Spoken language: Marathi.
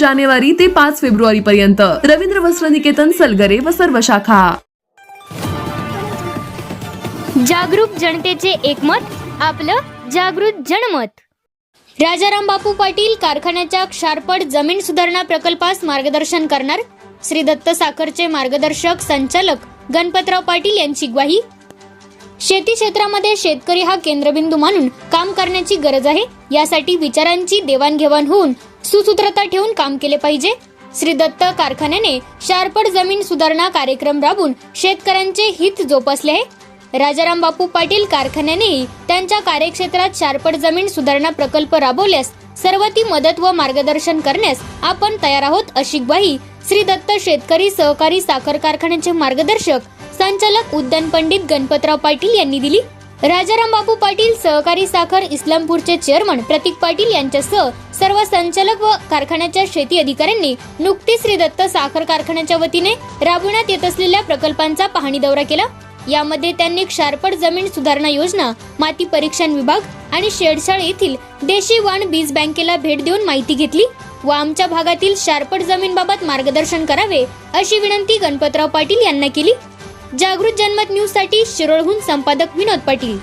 जानेवारी ते पाच फेब्रुवारी पर्यंत रवींद्र वस्त्र निकेतन सलगरे व सर्व शाखा. जागरूक जनतेचे एकमत आपलं जागृत जनमत. राजाराम बापू पाटील कारखान्याच्या क्षारपड जमीन सुधारणा प्रकल्पास मार्गदर्शन करणार श्री दत्त साखरचे मार्गदर्शक संचालक गणपतराव पाटील यांची ग्वाही. शेती क्षेत्रामध्ये शेतकरी हा केंद्रबिंदू मानून काम करण्याची गरज आहे. यासाठी विचारांची देवाणघेवाण होऊन सुसूत्रता ठेवून काम केले पाहिजे. श्री दत्त कारखान्याने शारपड जमीन सुधारणा कार्यक्रम राबवून शेतकऱ्यांचे हित जोपासले आहे. राजाराम बापू पाटील कारखान्यानेही त्यांच्या कार्यक्षेत्रात शारपड जमीन सुधारणा प्रकल्प राबवल्यास सर्व ती मदत व मार्गदर्शन करण्यास आपण तयार आहोत अशी ग्वाही श्री दत्त शेतकरी सहकारी साखर कारखान्याचे मार्गदर्शक संचालक उद्यान पंडित गणपतराव पाटील यांनी दिली. राजाराम बापू पाटील सहकारी साखर इस्लामपूरचे चेअरमन प्रतीक पाटील यांच्यासह सर्व संचालक व कारखान्याच्या शेती अधिकाऱ्यांनी नुकतीच श्री दत्त साखर कारखान्याच्या वतीने राबवण्यात येत असलेल्या प्रकल्पांचा पाहणी दौरा केला. यामध्ये त्यांनी क्षारपड जमीन सुधारणा योजना माती परीक्षण विभाग आणि शेडशाळ येथील देशी वाण बीज बँकेला भेट देऊन माहिती घेतली व आमच्या भागातील शारपड जमीनबाबत मार्गदर्शन करावे अशी विनंती गणपतराव पाटील यांना केली. जागृत जनमत न्यूजसाठी शिरोळहून संपादक विनोद पाटील.